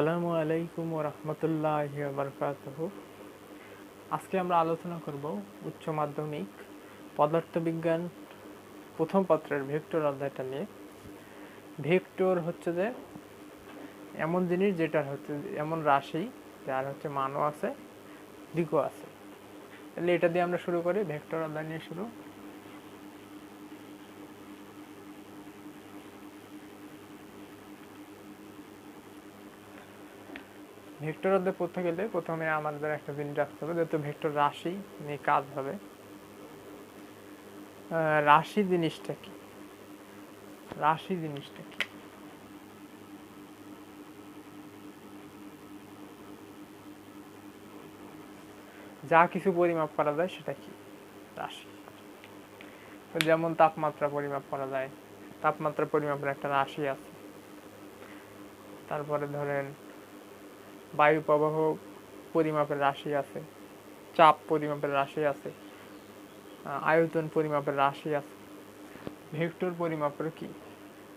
আসসালামু আলাইকুম রহমতুল্লাহ বরকাতহ। আজকে আমরা আলোচনা করব উচ্চ মাধ্যমিক পদার্থবিজ্ঞান প্রথম পত্রের ভেক্টর অধ্যায়টা নিয়ে। ভেক্টর হচ্ছে যে এমন জিনিস যেটা হচ্ছে এমন রাশি যার হচ্ছে মানও আছে, দিকও আছে। তাহলে এটা দিয়ে আমরা শুরু করি, ভেক্টর অধ্যায় নিয়ে শুরু। ভেক্টর অধ্যায় পড়তে গেলে প্রথমে আমাদের একটা জিনিস রাখতে হবে, যেহেতু ভেক্টর রাশি নিয়ে কাজ হবে। রাশি জিনিসটা কি? রাশি জিনিসটা কি? যা কিছু পরিমাপ করা যায় সেটা কি? রাশি। যেমন তাপমাত্রা পরিমাপ করা যায়, তাপমাত্রা পরিমাপের একটা রাশি আছে। তারপরে ধরেন বায়ু প্রবাহ পরিমাপের রাশি আছে, চাপ পরিমাপের রাশি আছে আয়তন পরিমাপের রাশি আছে। ভেক্টর পরিমাপের কি?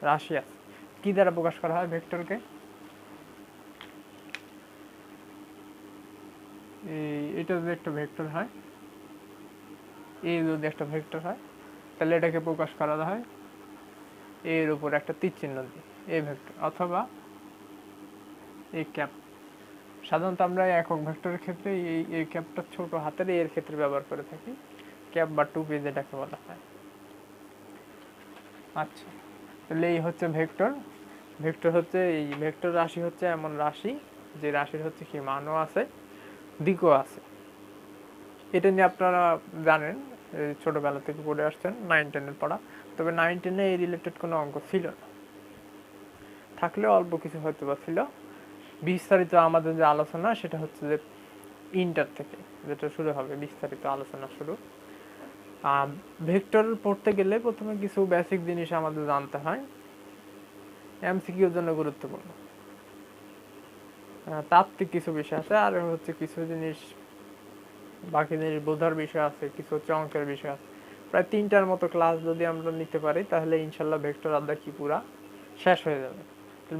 রাশি আছে। কি দ্বারা প্রকাশ করা হয় ভেক্টরকে? এটা যদি একটা ভেক্টর হয় এই যদি একটা ভেক্টর হয়, তাহলে এটাকে প্রকাশ করা হয় এর উপর একটা তীর চিহ্ন দিয়ে এই ভেক্টর অথবা এই ক্যাপ সাধারণত আমরা একক ভেক্টরের ক্ষেত্রে এই এই ক্যাপটা ছোট হাতের এর ক্ষেত্রে ব্যবহার করে থাকি। ক্যাপ বা টুপি যেটাকে বলা হয়। আচ্ছা তাহলে এই হচ্ছে ভেক্টর। ভেক্টর হচ্ছে এই, ভেক্টর রাশি হচ্ছে এমন রাশি, যে রাশির হচ্ছে কি মানও আছে, দিকও আছে। এটা নিয়ে আপনারা জানেন ছোটবেলা থেকে পড়ে আসছেন নাইন টেনের পড়া। তবে নাইন টেনে এই রিলেটেড কোনো অঙ্ক ছিল না। থাকলেও অল্প কিছু হয়তো বা ছিল। বিস্তারিত আমাদের যে আলোচনা, সেটা হচ্ছে যে ইন্টার থেকে যেটা শুরু হবে, বিস্তারিত আলোচনা শুরু। ভেক্টর পড়তে গেলে প্রথমে কিছু বেসিক জিনিস আমাদের জানতে হয়। এমসিকিউর জন্য গুরুত্বপূর্ণ। তাত্ত্বিক কিছু বিষয় আছে, আর হচ্ছে কিছু জিনিস, বাকি জিনিস বোঝার বিষয় আছে, কিছু হচ্ছে অঙ্কের বিষয় আছে। প্রায় তিনটার মতো ক্লাস যদি আমরা নিতে পারি, তাহলে ইনশাল্লাহ ভেক্টর আড্ডা কি পুরা শেষ হয়ে যাবে।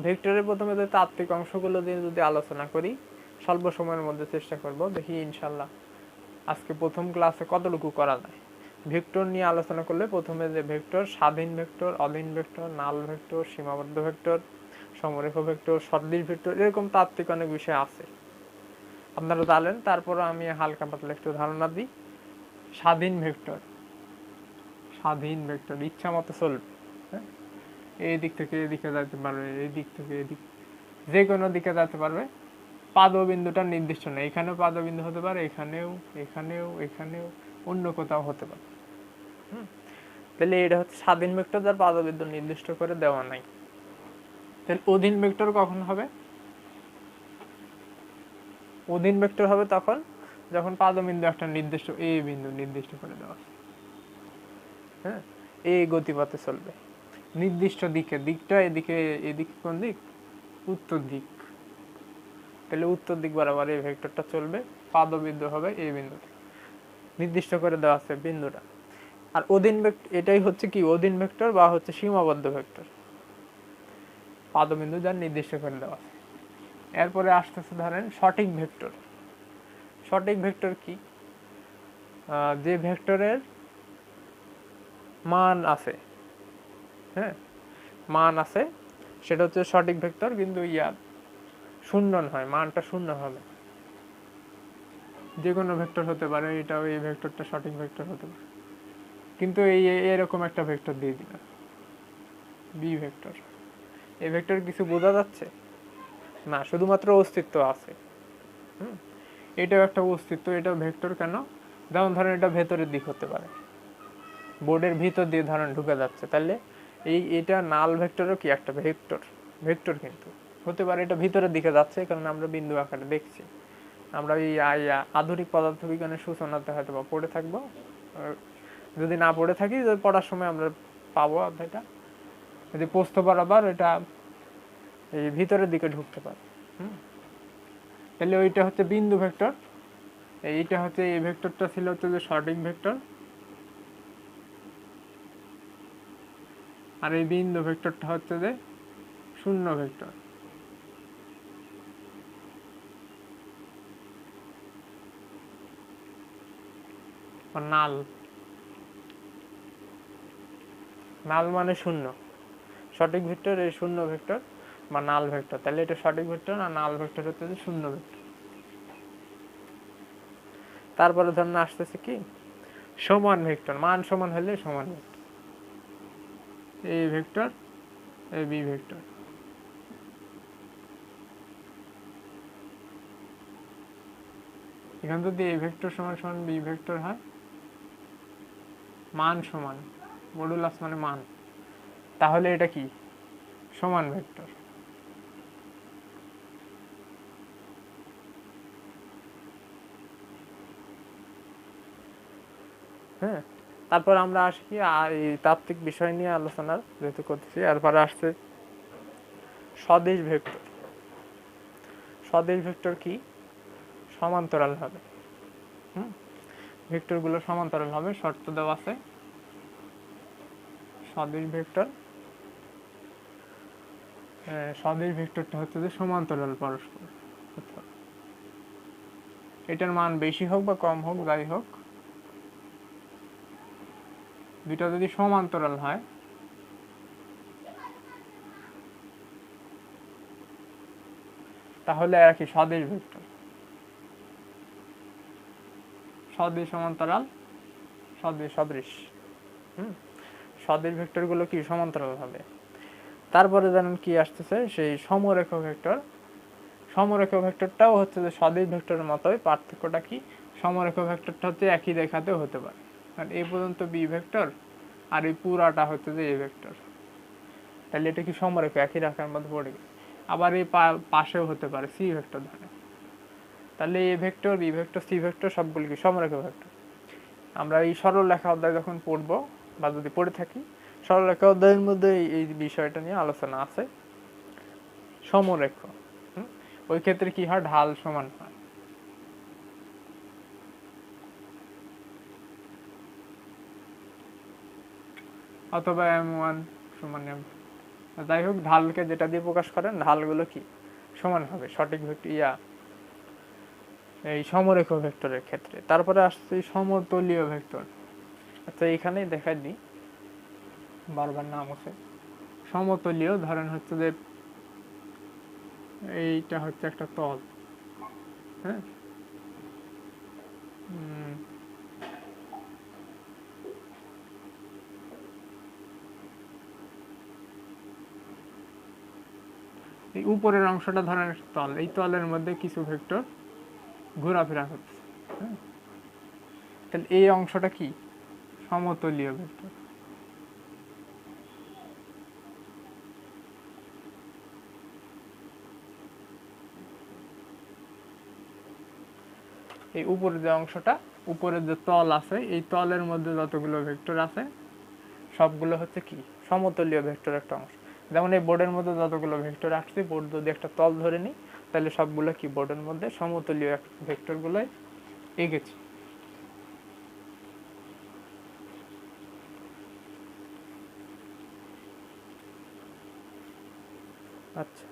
ভেক্টরের প্রথমে যে তাত্ত্বিক অংশগুলো দিয়ে যদি আলোচনা করি, স্বল্প সময়ের মধ্যে চেষ্টা করব, দেখি ইনশাল্লাহ আজকে প্রথম ক্লাসে কতটুকু করা যায়। ভেক্টর নিয়ে আলোচনা করলে প্রথমে যে ভেক্টর, স্বাধীন ভেক্টর, অধীন ভেক্টর, নাল ভেক্টর, সীমাবদ্ধ ভেক্টর, সমরেখ ভেক্টর, সদৃশ ভেক্টর, এরকম তাত্ত্বিক অনেক বিষয় আছে। আপনারা জানেন তারপরে আমি হালকা পাতলা একটু ধারণা দিই। স্বাধীন ভেক্টর স্বাধীন ভেক্টর, ইচ্ছা মতো চলবে হ্যাঁ? এই দিক থেকে এদিকে যেতে পারবে, এই দিক থেকে এদিক যে কোনো দিকে যেতে পারবে। পাদবিন্দুটা নির্দিষ্ট না এখানেও পাদবিন্দু হতে পারে, এখানেও এখানেও এখানেও, অন্য কোথাও হতে পারে। তাহলে এটা হচ্ছে স্বাধীন ভেক্টর যার পাদবিন্দু নির্দিষ্ট করে দেওয়া নাই। তাহলে অধীন ভেক্টর কখন হবে? অধীন ভেক্টর হবে তখন যখন পাদবিন্দু একটা নির্দিষ্ট, এ বিন্দু নির্দিষ্ট করে দেওয়া। হ্যাঁ এই গতিপথে চলবে। নির্দিষ্ট দিকে, দিকটা এদিকে এদিকে কোন দিক? উত্তর দিক। তাহলে উত্তর দিক বরাবর এই ভেক্টরটা চলবে, পাদবিন্দু হবে এই বিন্দুতে। নির্দিষ্ট করে দেওয়া আছে বিন্দুটা। আর অধীন ভেক্টর এটাই হচ্ছে কি? অধীন ভেক্টর বা হচ্ছে সীমাবদ্ধ ভেক্টর। পাদবিন্দু যার নির্দিষ্ট করে দেওয়া আছে। এরপরে আসতেছে ধরেন সঠিক ভেক্টর। সঠিক ভেক্টর কি? যে ভেক্টরের মান আছে হ্যাঁ? মান আছে, সেটা হচ্ছে সঠিক ভেক্টর কিন্তু ইয়া শূন্য নয়, মানটা শূন্য হবে। যে কোনো ভেক্টর হতে পারে এটা এই ভেক্টরটা সঠিক ভেক্টর হতে পারে। কিন্তু এই এরকম একটা ভেক্টর দিয়ে দিলাম। B vector. এই ভেক্টর কিছু বোঝা যাচ্ছে? না, শুধুমাত্র অস্তিত্ব আছে। হুম? এটাও একটা অস্তিত্ব এটা ভেক্টর কেন? যেমন ধরেন এটা ভেতরের দিক হতে পারে। বোর্ডের ভিতর দিয়ে ধরেন ঢুকে যাচ্ছে, তাহলে এই, এটা নাল ভেক্টরও কি একটা ভেক্টর? ভেক্টর কিন্তু। হতে পারে এটা ভিতরের দিকে যাচ্ছে কারণ আমরা বিন্দু আকারে দেখছি। আমরা এই আধুনিক পদার্থবিজ্ঞানের সূচনাতে হয়তো বা পড়ে থাকব। যদি না পড়ে থাকি, তাহলে পড়ার সময় আমরা পাবো এটা যদি পোস্ত বরাবর এটা এই ভিতরের দিকে ঢুকতে পারে, হুম? তাহলে ওইটা হচ্ছে বিন্দু ভেক্টর। এইটা হচ্ছে এই ভেক্টরটা ছিল হচ্ছে যে সঠিক ভেক্টর। আর এই বিন্দু ভেক্টরটা হচ্ছে যে শূন্য ভেক্টর। নাল। নাল মানে শূন্য। সঠিক ভেক্টর এই শূন্য ভেক্টর বা নাল ভেক্টর। তাহলে এটা সঠিক ভেক্টর আর নাল ভেক্টর হচ্ছে যে শূন্য ভেক্টর। তারপরে ধরেন আসতেছে কি? সমান ভেক্টর। মান সমান হলে সমান ভেক্টর। এই ভেক্টর এই বি ভেক্টর এখানে যদি এই ভেক্টর সমান সমান বি ভেক্টর হয়, মান সমান মডুলাস মানে মান, তাহলে এটা কি? সমান ভেক্টর হ্যাঁ? তারপর আমরা আসি এই তাত্ত্বিক বিষয় নিয়ে আলোচনা যেহেতু করতেছি, এরপরে আসছে স্বদেশ ভেক্টর। স্বদেশ ভেক্টর কি? সমান্তরাল হবে হুম? ভেক্টরগুলো সমান্তরাল হবে শর্ত দেওয়া আছে। স্বদেশ ভেক্টর স্বদেশ ভেক্টরটা হচ্ছে যে সমান্তরাল পরস্পর। এটার মান বেশি হোক বা কম হোক, যাই হোক দুইটা যদি সমান্তরাল হয়, তাহলে আর কি স্বদেশ ভেক্টর। স্বদেশ সমান্তরাল, স্বদেশ সদৃশ। হুম? স্বদেশ ভেক্টরগুলো কি সমান্তরাল হবে? তারপরে জানেন কি আসতেছে? সেই সমরেখ ভেক্টর। সমরেখ ভেক্টরটাও হচ্ছে যে স্বদেশ ভেক্টরের মতোই পার্থক্যটা কি? সমরেখ ভেক্টরটা হচ্ছে একই রেখাতেও হতে পারে। কারণ এই পর্যন্ত বি ভেক্টর আর এই পুরাটা হচ্ছে যে এ ভেক্টর তাহলে এটা কি সমরেখ একই রাখার মধ্যে পড়ে গেছে আবার এই পাশেও হতে পারে সি ভেক্টর ধরে। তাহলে A vector B vector C vector সবগুলো কি সমরেখ ভেক্টর আমরা এই সরলরেখা অধ্যায় যখন পড়ব বা যদি পড়ে থাকি সরলরেখা অধ্যায়ের মধ্যে এই- বিষয়টা নিয়ে আলোচনা আছে। সমরেখ? ওই ক্ষেত্রে কি হয়? ঢাল সমান হয়। অথবা এম ওয়ান সমান এম যাই হোক, ঢালকে যেটা দিয়ে প্রকাশ করেন, ঢালগুলো কি? সমান হবে, সঠিক ভেক্টর, ইয়া। এই সমরেখ ভেক্টরের ক্ষেত্রে। তারপরে আসছে সমতলীয় ভেক্টর। আচ্ছা এখানেই দেখাই দিই। বারবার নাম আছে। সমতলীয়, ধরেন হচ্ছে যে এইটা হচ্ছে একটা তল। হ্যাঁ? এই উপরের অংশটা ধরেন তল, এই তলের মধ্যে কিছু ভেক্টর ঘোরাফেরা করছে হ্যাঁ? তাহলে এই অংশটা কি? সমতলীয় ভেক্টর। এই উপরের যে অংশটা, উপরের যে তল আছে, এই তলের মধ্যে যতগুলো ভেক্টর আছে, সবগুলো হচ্ছে কি? সমতলীয় ভেক্টর একটা অংশ। যেমন এই বোর্ডের মধ্যে যতগুলো ভেক্টর আসছে বোর্ড যদি একটা তল ধরে নিই, তাহলে সবগুলো কি বোর্ডের মধ্যে সমতলীয় ভেক্টর গুলোই এগেছে আচ্ছা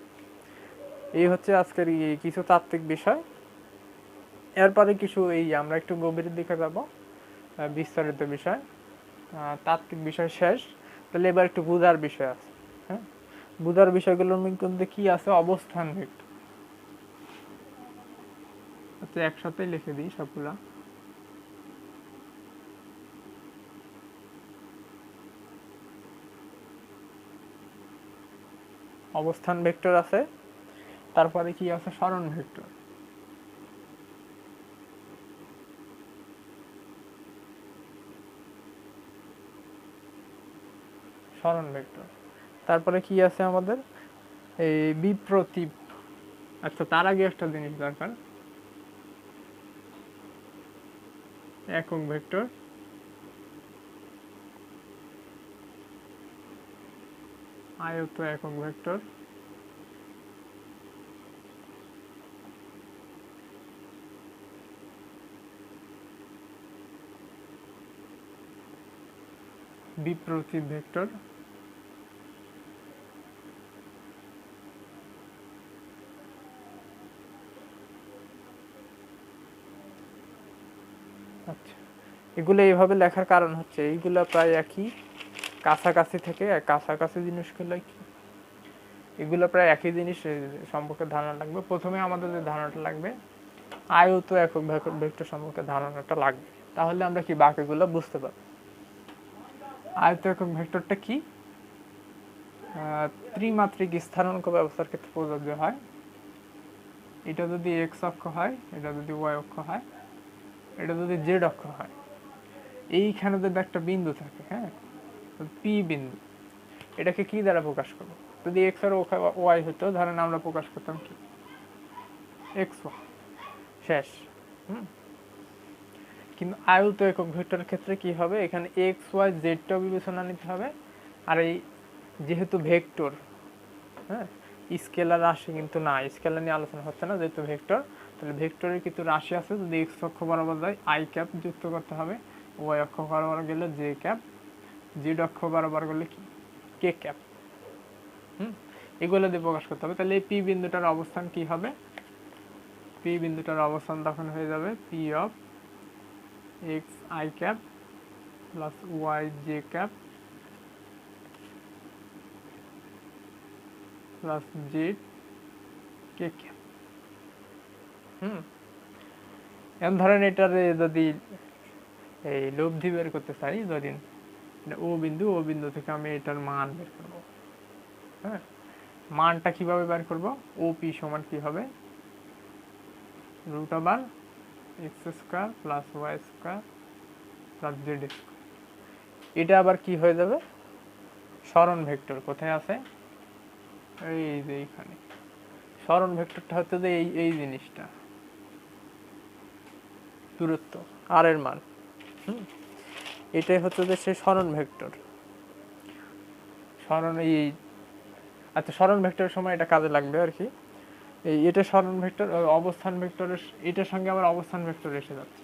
এই হচ্ছে আজকের কিছু তাত্ত্বিক বিষয়। এরপরে কিছু এই আমরা একটু গভীরের দিকে যাব বিস্তারিত বিষয়। তাত্ত্বিক বিষয় শেষ, তাহলে এবার একটু বুঝার বিষয় আছে। বুঝার বিষয়গুলোর মধ্যে কি আছে? অবস্থান ভেক্টর আচ্ছা একসাথে লিখে দিই সবগুলা। অবস্থান ভেক্টর আছে, তারপরে কি আছে? সরণ ভেক্টর সরণ ভেক্টর তারপরে কি আছে আমাদের? এই বিপ্রতীপ। আচ্ছা তার আগে একটা জিনিস দরকার। একক ভেক্টর। আয়ত একক ভেক্টর। বিপ্রতীপ ভেক্টর আচ্ছা এগুলো এইভাবে লেখার কারণ হচ্ছে, এইগুলো প্রায় একই, কাছাকাছি থেকে কাছাকাছি জিনিসগুলো কি? এগুলো প্রায় একই জিনিস সম্পর্কে ধারণা লাগবে। প্রথমে আমাদের যে ধারণাটা লাগবে আয়ত একক ভেক্টর সম্পর্কে ধারণাটা লাগবে। তাহলে আমরা কি বাকিগুলো বুঝতে পারব? আয়ত একক ভেক্টরটা কি? ত্রিমাত্রিক স্থানাঙ্ক ব্যবস্থার ক্ষেত্রে প্রযোজ্য হয়। এটা যদি এক্স অক্ষ হয়, এটা যদি ওয়াই অক্ষ হয়, এটা যদি জেড অক্ষ হয় এইখানে যদি একটা বিন্দু থাকে হ্যাঁ? পি বিন্দু। এটাকে কি দ্বারা প্রকাশ করব? যদি এক্স আর ওয়াই হতো ধরেন আমরা প্রকাশ করতাম কি? এক্স ওয়াই শেষ। হুম? কিন্তু আয়ত একক ভেক্টরের ক্ষেত্রে কি হবে? এখানে এক্স ওয়াই জেডটাও বিবেচনা নিতে হবে। আর এই যেহেতু ভেক্টর হ্যাঁ স্কেলার রাশি কিন্তু না, স্কেলার নিয়ে আলোচনা হচ্ছে না, যেহেতু ভেক্টর, তাহলে ভেক্টরের কিন্তু রাশি আছে, যদি এক্স অক্ষ বরাবর যায় আই ক্যাপ যুক্ত করতে হবে। ওয়াই অক্ষ বরাবর গেলে জে ক্যাপ, জেড অক্ষ বরাবর গেলে কি? ক্যাপ। হুম? এগুলো দিয়ে প্রকাশ করতে হবে। তাহলে এই পি বিন্দুটার অবস্থান কি হবে? পি বিন্দুটার অবস্থান তখন হয়ে যাবে P of X I cap plus Y J cap plus Z K cap. হুম? এমন ধরেন এটার যদি এই লব্ধি বের করতে চাই ধরেন এটা ও বিন্দু ও বিন্দু থেকে আমি এটার মান বের করব। হ্যাঁ? মানটা কীভাবে বের করব? ও পি সমান কি হবে? Root over X square plus Y square plus Z square. এটা আবার কি হয়ে যাবে? স্মরণ ভেক্টর কোথায় আছে? এই যে এইখানে স্মরণ ভেক্টরটা হচ্ছে যে এই এই জিনিসটা। দূরত্ব আর এর মান। এটাই হচ্ছে যে সেই স্মরণ ভেক্টর। স্মরণ, এই আচ্ছা স্মরণ ভেক্টরের সময় এটা কাজে লাগবে আর কি। এই, এটা স্মরণ ভেক্টর অবস্থান ভেক্টরের এটার সঙ্গে আবার অবস্থান ভেক্টর এসে যাচ্ছে।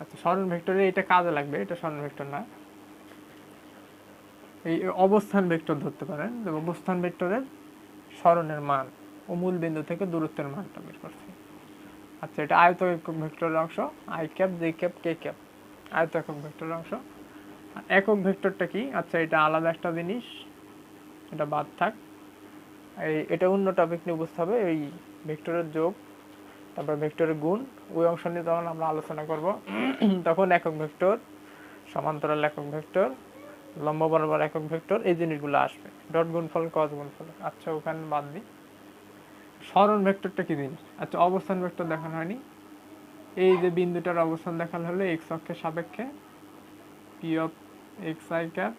আচ্ছা স্মরণ ভেক্টরে এটা কাজে লাগবে, এটা স্মরণ ভেক্টর না। এই অবস্থান ভেক্টর ধরতে পারেন অবস্থান ভেক্টরের স্মরণের মান ও মূল বিন্দু থেকে দূরত্বের মানটা বের করছে। আচ্ছা এটা আয়ত ভেক্টরের অংশ, I cap, J cap, K cap. আয়ত একক ভেক্টরের অংশ। একক ভেক্টরটা কি? আচ্ছা এটা আলাদা একটা জিনিস। এটা বাদ থাক। এই, এটা অন্য টপিক নিয়ে বুঝতে হবে। এই ভেক্টরের যোগ, তারপর ভেক্টরের গুণ, ওই অংশ নিয়ে তখন আমরা আলোচনা করব। তখন একক ভেক্টর, সমান্তরাল একক ভেক্টর, লম্ব বরাবর একক ভেক্টর, এই জিনিসগুলো আসবে। ডট গুণফল কস গুণফল। আচ্ছা ওখানে বাদ দিই স্মরণ ভেক্টরটা কি জিনিস? আচ্ছা অবস্থান ভেক্টর দেখানো হয়নি। এই যে বিন্দুটার অবস্থান দেখানো হলো এক্স অক্ষের সাপেক্ষে P of X I cap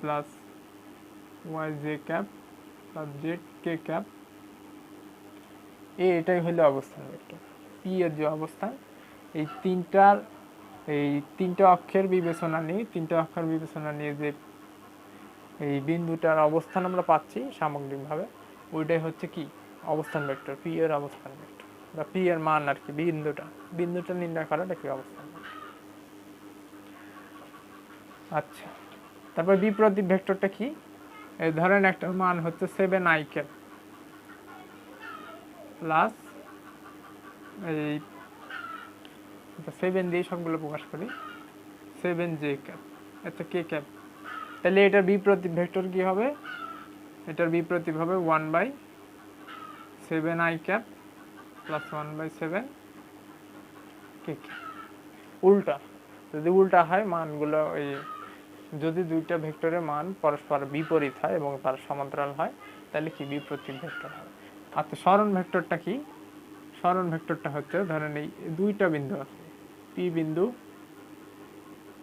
plus Y J cap plus Z K cap এই এটাই হলো অবস্থান পি এর যে অবস্থান, এই তিনটার, এই তিনটা অক্ষের বিবেচনা নিয়ে, তিনটা অক্ষের বিবেচনা নিয়ে যে এই বিন্দুটার অবস্থান আমরা পাচ্ছি সামগ্রিকভাবে, ওইটাই হচ্ছে কি? অবস্থান ভেক্টর পি এর অবস্থান ভেক্টর। বা পি এর মান আর কি, বিন্দুটা। বিন্দুটা নির্ণয় করাটা কি অবস্থান আচ্ছা। তারপর বিপ্রতীপ ভেক্টরটা কি? ধরেন একটা মান হচ্ছে সেভেন আই ক্যাপ প্লাস এই সেভেন দিয়ে সবগুলো প্রকাশ করি। সেভেন জে ক্যাপ আচ্ছা কে ক্যাপ তাহলে এটার বিপ্রতীপ ভেক্টর কি হবে? এটার বিপ্রতীপ হবে one by seven I cap plus one by seven K cap উল্টা। যদি উল্টা হয়, মানগুলো ওই যদি দুইটা ভেক্টরের মান পরস্পর বিপরীত হয় এবং তার সমান্তরাল হয়, তাহলে কি বিপ্রতীপ ভেক্টর হবে? আচ্ছা স্মরণ ভেক্টরটা কি? স্মরণ ভেক্টরটা হচ্ছে, ধরেন এই দুইটা বিন্দু আছে। পি বিন্দু,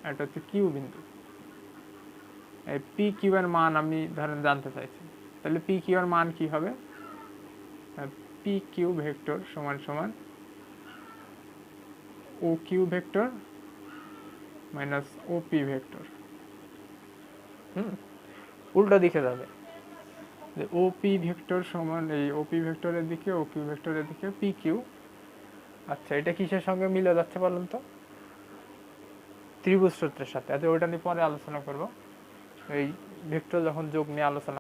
এটা হচ্ছে কিউ বিন্দু। এই পি কিউ এর মান আমি ধরেন জানতে চাইছি। তাহলে পি কিউ এর মান কি হবে? পি কিউ ভেক্টর সমান সমান O Q vector minus O P vector হুম? উল্টো দিকে যাবে। যে ও পি ভেক্টর সমান এই ও পি ভেক্টরের দিকে ও কিউ ভেক্টরের দিকে পি কিউ আচ্ছা এটা কিসের সঙ্গে মিলে যাচ্ছে বলুন তো? ত্রিভুজ সূত্রের সাথে। আচ্ছা ওটা নিয়ে পরে আলোচনা করব। এই ভেক্টর যখন যোগ নিয়ে আলোচনা